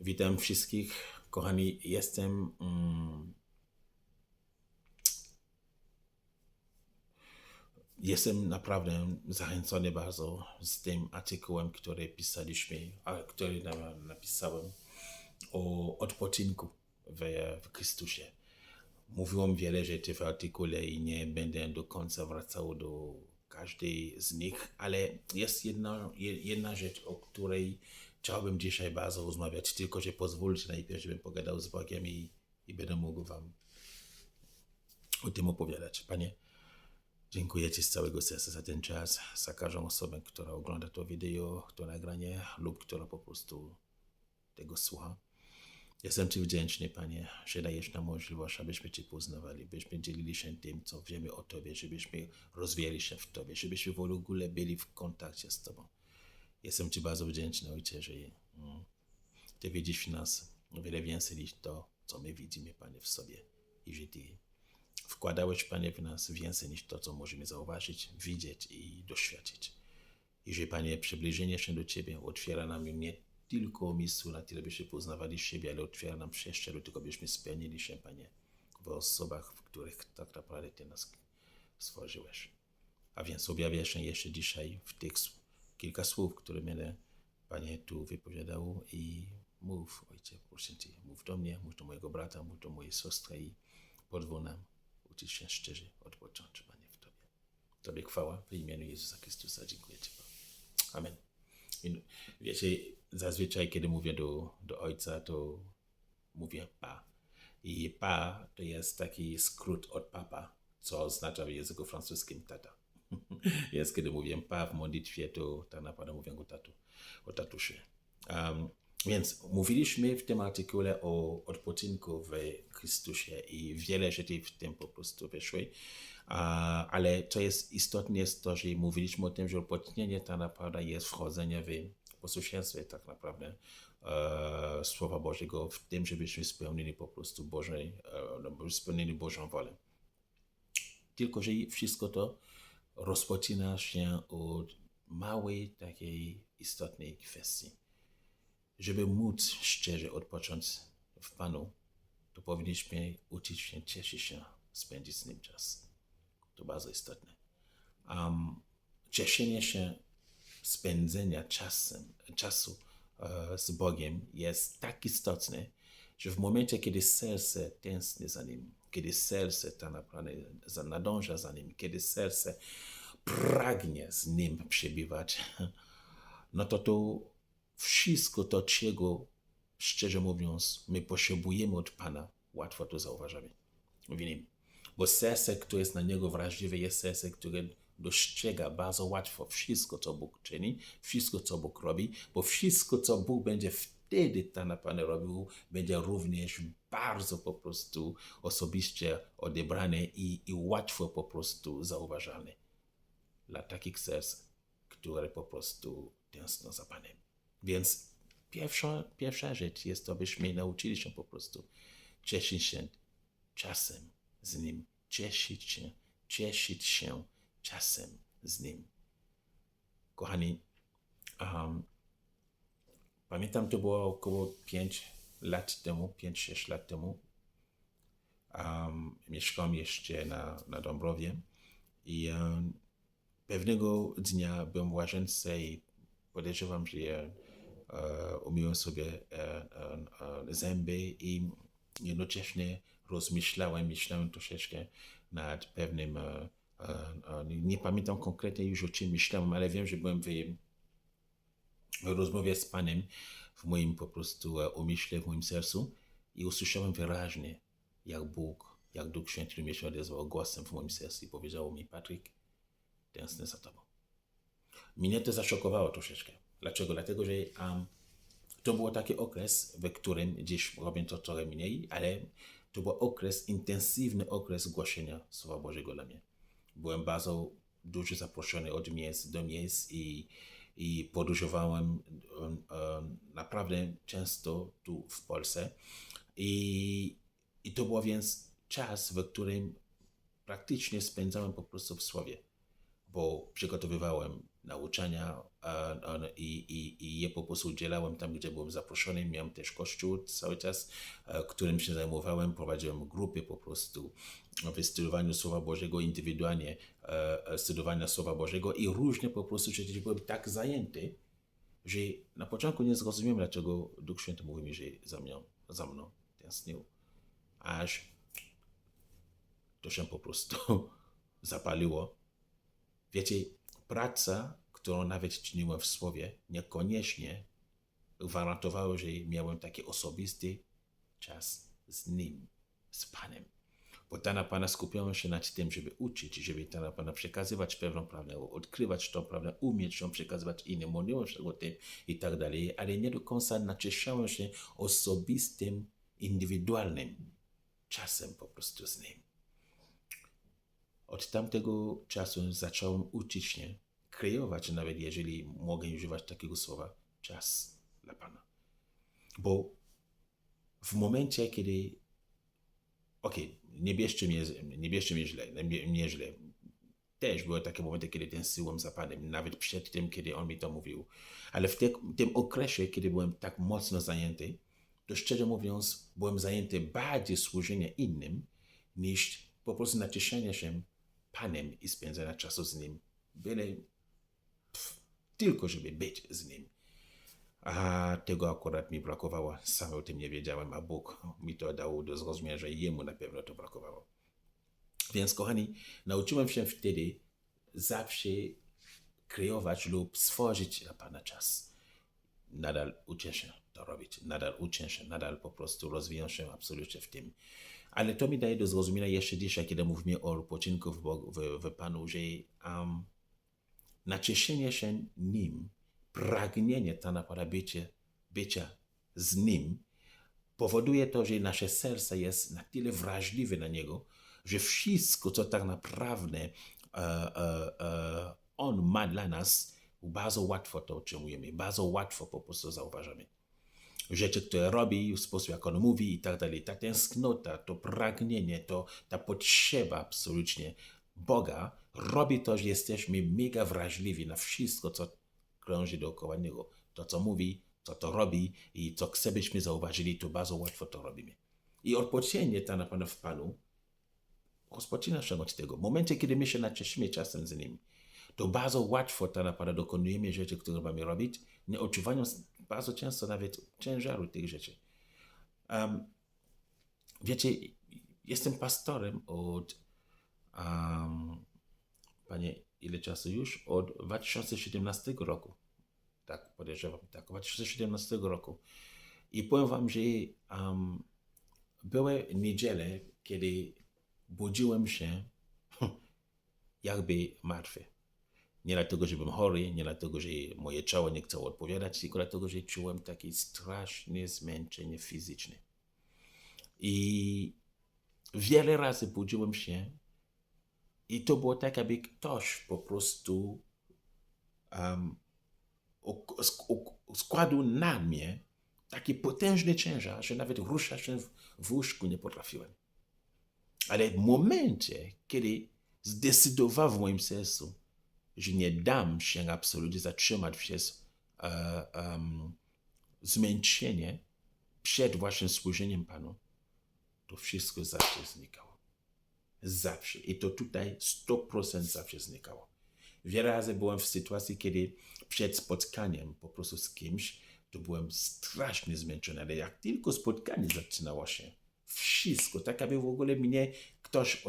Witam wszystkich. Kochani, jestem. Mm, jestem naprawdę zachęcony bardzo z tym artykułem, który pisaliśmy, a który na- napisałem o odpoczynku w, w Chrystusie. Mówiłem wiele rzeczy w artykule i nie będę do końca wracał do każdej z nich, ale jest jedna, je- jedna rzecz, o której chciałbym dzisiaj bardzo rozmawiać, tylko że pozwólcie najpierw, żebym pogadał z Bogiem i, i będę mógł Wam o tym opowiadać. Panie, dziękuję Ci z całego serca za ten czas, za każdą osobę, która ogląda to wideo, to nagranie lub która po prostu tego słucha. Jestem Ci wdzięczny, Panie, że dajesz nam możliwość, abyśmy Cię poznawali, byśmy dzielili się tym, co wiemy o Tobie, żebyśmy rozwijali się w Tobie, żebyśmy w ogóle byli w kontakcie z Tobą. Jestem Ci bardzo wdzięczny, Ojcze, że mm, Ty widzisz w nas wiele więcej niż to, co my widzimy, Panie, w sobie. I że Ty wkładałeś, Panie, w nas więcej niż to, co możemy zauważyć, widzieć i doświadczyć. I że, Panie, przybliżenie się do Ciebie otwiera nam nie tylko umysł na tyle, byśmy poznawali siebie, ale otwiera nam przestrzeń do tego, byśmy spełnili się, Panie, w osobach, w których tak naprawdę Ty nas stworzyłeś. A więc objawia się jeszcze dzisiaj w s- kilka słów, które będę, Panie, tu wypowiadał i mów, Ojcze, proszę Cię, mów do mnie, mów do mojego brata, mów do mojej siostry i pozwól nam uczyć się szczerze odpocząć, Panie, w Tobie. Tobie chwała w imieniu Jezusa Chrystusa. Dziękuję Ci, Panie. Amen. I Wiecie, zazwyczaj, kiedy mówię do, do ojca, to mówię pa. I pa to jest taki skrót od papa, co oznacza w języku francuskim tata. Jest, kiedy mówię pa w modlitwie, to tak naprawdę mówię o tatu, o tatusie. Um, więc mówiliśmy w tym artykule o odpoczynku w Chrystusie i wiele rzeczy w tym po prostu wyszły. A, ale co jest istotne jest to, że mówiliśmy o tym, że odpocznienie tak naprawdę jest wchodzenie w posłuszeństwie tak naprawdę e, Słowa Bożego w tym, żebyśmy spełnili po prostu Bożej, e, no, spełnili Bożą wolę. Tylko, że wszystko to rozpoczyna się od małej takiej istotnej kwestii. Żeby móc szczerze odpocząć w Panu, to powinniśmy uczyć się cieszyć się, spędzić z Nim czas. To bardzo istotne. Um, cieszenie się spędzenia czasem, czasu e, z Bogiem jest tak istotne, że w momencie, kiedy serce tęskni za Nim, kiedy tak naprawdę nadąża za Nim, kiedy serce pragnie z Nim przebywać, no to to wszystko to, czego szczerze mówiąc my potrzebujemy od Pana, łatwo to zauważamy w Nim. Bo serce, które jest na Niego wrażliwe, jest serce, które dostrzega bardzo łatwo wszystko, co Bóg czyni, wszystko, co Bóg robi, bo wszystko, co Bóg będzie wtedy tak naprawdę robił, będzie również bardzo po prostu osobiście odebrane i, i łatwo po prostu zauważalne dla takich serc, które po prostu za Panem. Więc pierwsza, pierwsza rzecz jest to, byśmy nauczyli się po prostu cieszyć się czasem z Nim. Cieszyć się, cieszyć się czasem z Nim. Kochani, um, pamiętam to było około 5 lat temu, 5-6 lat temu. Um, mieszkałem jeszcze na, na Dąbrowie i um, pewnego dnia byłem w łazience i podejrzewam, że e, umyłem sobie e, e, zęby i jednocześnie rozmyślałem, myślałem troszeczkę nad pewnym, e, e, nie pamiętam konkretnie już o czym myślałem, ale wiem, że byłem w rozmowie z Panem w moim po prostu e, umyśle, w moim sercu i usłyszałem wyraźnie, jak Bóg, jak Duch Święty mnie się odezwał głosem w moim sercu i powiedział mi, Patryk, tęsknię za Tobą. Mnie to zaszokowało troszeczkę. Dlaczego? Dlatego, że um, to był taki okres, w którym dziś robię to trochę mniej, ale to był okres, intensywny okres głoszenia Słowa Bożego dla mnie. Byłem bardzo dużo zaproszony od miejsc do miejsc i, i podróżowałem naprawdę często tu w Polsce. I, I to był więc czas, w którym praktycznie spędzałem po prostu w Słowie bo przygotowywałem nauczania i, i, i je po prostu udzielałem tam, gdzie byłem zaproszony. Miałem też kościół cały czas, e, którym się zajmowałem. Prowadziłem grupy po prostu w studiowaniu Słowa Bożego indywidualnie, e, e, studiowania Słowa Bożego i różnie po prostu przecież byłem tak zajęty, że na początku nie zrozumiałem, dlaczego Duch Święty mówi mi, że za mną, za mną. Aż to się po prostu zapaliło. Wiecie, praca, którą nawet czyniłem w słowie, niekoniecznie gwarantowała, że miałem taki osobisty czas z Nim, z Panem. Bo ta na Pana skupiałem się nad tym, żeby uczyć, żeby ta na Pana przekazywać pewną prawdę, odkrywać tą prawdę, umieć ją przekazywać innym, mówiłem się o tym i tak dalej, ale nie do końca nacieszałem się osobistym, indywidualnym czasem po prostu z Nim. Od tamtego czasu zacząłem uczyć się kreować, nawet jeżeli mogę używać takiego słowa, czas dla Pana. Bo w momencie, kiedy okej, nie bierzcie mnie, nie bierzcie mnie źle, nie, źle. Też były takie momenty, kiedy tęskniłem za Panem, nawet przed tym, kiedy On mi to mówił. Ale w te, tym okresie, kiedy byłem tak mocno zajęty, to szczerze mówiąc, byłem zajęty bardziej służeniem innym, niż po prostu nacieszenie się Panem i spędzenia czasu z Nim. Byle pff, tylko, żeby być z Nim. A tego akurat mi brakowało. Sam o tym nie wiedziałem, a Bóg mi to dał do zrozumienia, że jemu na pewno to brakowało. Więc, kochani, nauczyłem się wtedy zawsze kreować lub stworzyć dla Pana czas. Nadal uczę się to robić, nadal uczę się, nadal po prostu rozwijam się absolutnie w tym. Ale to mi daje do zrozumienia jeszcze dzisiaj, kiedy mówimy o odpoczynku w, w, w Panu, że um, nacieszenie się Nim pragnienie naprawdę bycie, bycia z Nim powoduje to, że nasze serce jest na tyle wrażliwe na Niego, że wszystko, co tak naprawdę e, e, e, On ma dla nas, bardzo łatwo to otrzymujemy, bardzo łatwo po prostu zauważamy. Rzeczy, które robi, sposób, jak On mówi i tak dalej. Ta tęsknota, to pragnienie, to, ta potrzeba absolutnie Boga robi to, że jesteśmy mega wrażliwi na wszystko, co krąży dookoła niego. To, co mówi, co to robi i co chce, byśmy zauważyli, to bardzo łatwo to robimy. I odpocznienie ta na pewno w Panu rozpoczyna się od tego. W momencie, kiedy my się nacieszymy czasem z Nim, to bardzo łatwo ta na pewno dokonujemy rzeczy, które mamy robić, nie odczuwając bardzo często nawet ciężaru tych rzeczy. Um, wiecie, jestem pastorem od, um, panie, ile czasu już? Od 2017 roku tak podejrzewam, tak, 2017 roku. I powiem wam, że um, były niedziele, kiedy budziłem się jakby martwy. Nie dlatego, że byłem chory, nie dlatego, że moje ciało nie chciało odpowiadać, tylko dlatego, że czułem takie straszne zmęczenie fizyczne. I wiele razy budziłem się i to było tak, jakby ktoś po prostu um, składł na mnie taki potężny ciężar, że nawet ruszać się w, łóżku nie potrafiłem. Ale w momencie, kiedy zdecydowałem w moim sercu, że nie dam się absolutnie zatrzymać przez uh, um, zmęczenie przed waszym spojrzeniem Panu, to wszystko zawsze znikało. Zawsze. I to tutaj 100% zawsze znikało. Wiele razy byłem w sytuacji, kiedy przed spotkaniem po prostu z kimś, to byłem strasznie zmęczony, ale jak tylko spotkanie zaczynało się, wszystko, tak aby w ogóle mnie ktoś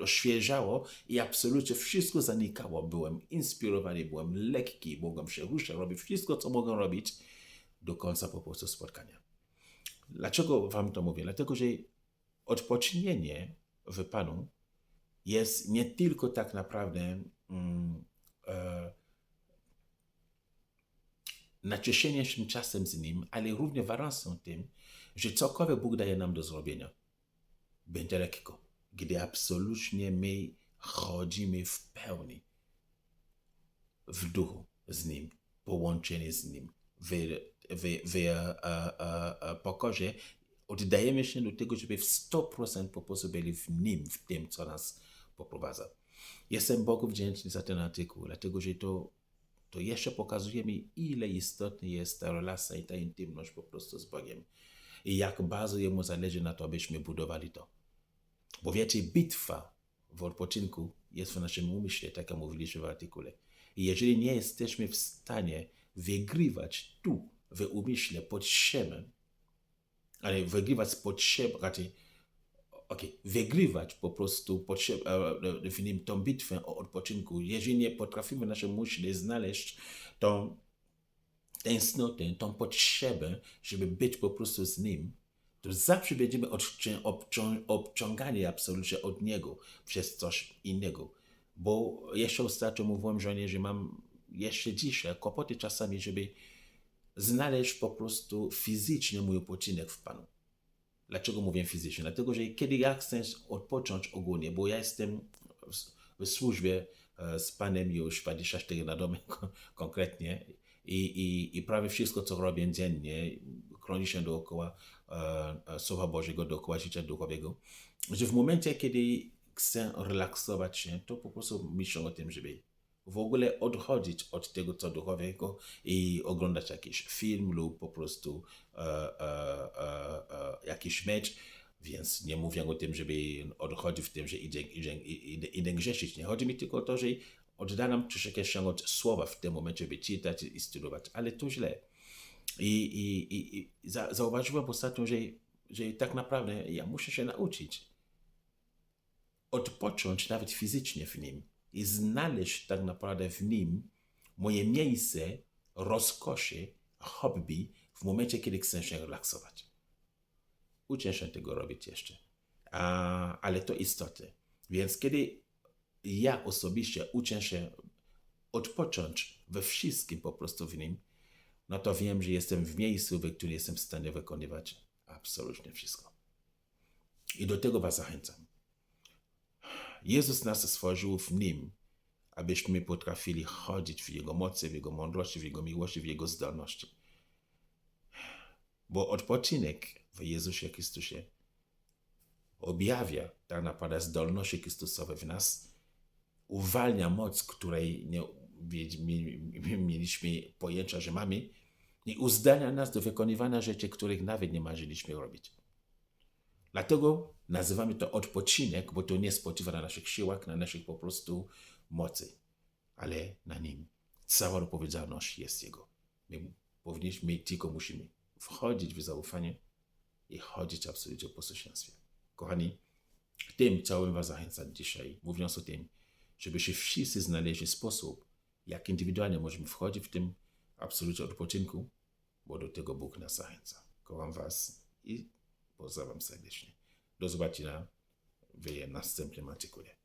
oświeżało i absolutnie wszystko zanikało. Byłem inspirowany, byłem lekki, mogłem się ruszać, robić wszystko, co mogłem robić do końca po prostu spotkania. Dlaczego wam to mówię? Dlatego, że odpocznienie w Panu jest nie tylko tak naprawdę mm, e, nacieszenie się czasem z Nim, ale również gwarancją tym, że cokolwiek Bóg daje nam do zrobienia, będzie lekko, gdy absolutnie my chodzimy w pełni w duchu z Nim, połączeni z Nim, w, w, w a, a, a pokorze oddajemy się do tego, żeby w 100% po prostu byli w Nim, w tym, co nas poprowadza. Jestem Bogu wdzięczny za ten artykuł, dlatego że to to jeszcze pokazuje mi, ile istotna jest ta relacja i ta intymność po prostu z Bogiem. I jak bardzo Jemu zależy na to, abyśmy budowali to. Bo wiecie, bitwa w odpoczynku jest w naszym umyśle, tak jak mówiliśmy w artykule. I jeżeli nie jesteśmy w stanie wygrywać tu, w umyśle, pod siebem, ale wygrywać z potrzeb, raczej, okej, wygrywać po prostu potrzeb, e, w nim tą bitwę o odpoczynku, jeżeli nie potrafimy w naszym umyśle znaleźć tą tęsknotę, tą potrzebę, żeby być po prostu z Nim, to zawsze będziemy odcią- obcią- obciągani absolutnie od Niego przez coś innego. Bo jeszcze ostatnio mówiłem żonie, że mam jeszcze dzisiaj kłopoty czasami, żeby znaleźć po prostu fizycznie mój odpoczynek w Panu. Dlaczego mówię fizycznie? Dlatego, że kiedy ja chcę odpocząć ogólnie, bo ja jestem w- w służbie e, z Panem już 24 na domy konkretnie i, i, i prawie wszystko, co robię dziennie, chroni się dookoła e, e, Słowa Bożego, dookoła życia duchowego, że w momencie, kiedy chcę relaksować się, to po prostu myślę o tym, żeby w ogóle odchodzić od tego, co duchowego i oglądać jakiś film lub po prostu e, e, e, e, jakiś mecz. Więc nie mówię o tym, żeby odchodzić w tym, że idę, idę, idę, idę grzeszyć. Nie chodzi mi tylko o to, że oddalam troszeczkę się od słowa w tym momencie, żeby czytać i studiować, ale to źle. I, i, i, i za, zauważyłem ostatnio, że, że tak naprawdę ja muszę się nauczyć odpocząć nawet fizycznie w nim i znaleźć tak naprawdę w nim moje miejsce rozkoszy, hobby w momencie, kiedy chcę się relaksować. Uczę się tego robić jeszcze, A, ale to istotne. Więc kiedy ja osobiście uczę się odpocząć we wszystkim po prostu w nim, no to wiem, że jestem w miejscu, w którym jestem w stanie wykonywać absolutnie wszystko. I do tego Was zachęcam. Jezus nas stworzył w Nim, abyśmy potrafili chodzić w Jego mocy, w Jego mądrości, w Jego miłości, w Jego zdolności. Bo odpoczynek w Jezusie Chrystusie objawia tak naprawdę zdolności Chrystusowe w nas, uwalnia moc, której nie mieliśmy pojęcia, że mamy, i uzdalnia nas do wykonywania rzeczy, których nawet nie marzyliśmy robić. Dlatego nazywamy to odpoczynek, bo to nie spoczywa na naszych siłach, na naszych po prostu mocy, ale na nim. Cała odpowiedzialność jest Jego. My powinniśmy, tylko musimy wchodzić w zaufanie i chodzić absolutnie w posłuszeństwie. Kochani, tym chciałbym Was zachęcać dzisiaj, mówiąc o tym, żebyśmy wszyscy znaleźli sposób, jak indywidualnie możemy wchodzić w tym absolutnie odpoczynku, bo do tego Bóg nas zachęca. Kocham Was i pozdrawiam serdecznie. Do zobaczenia w następnym artykule.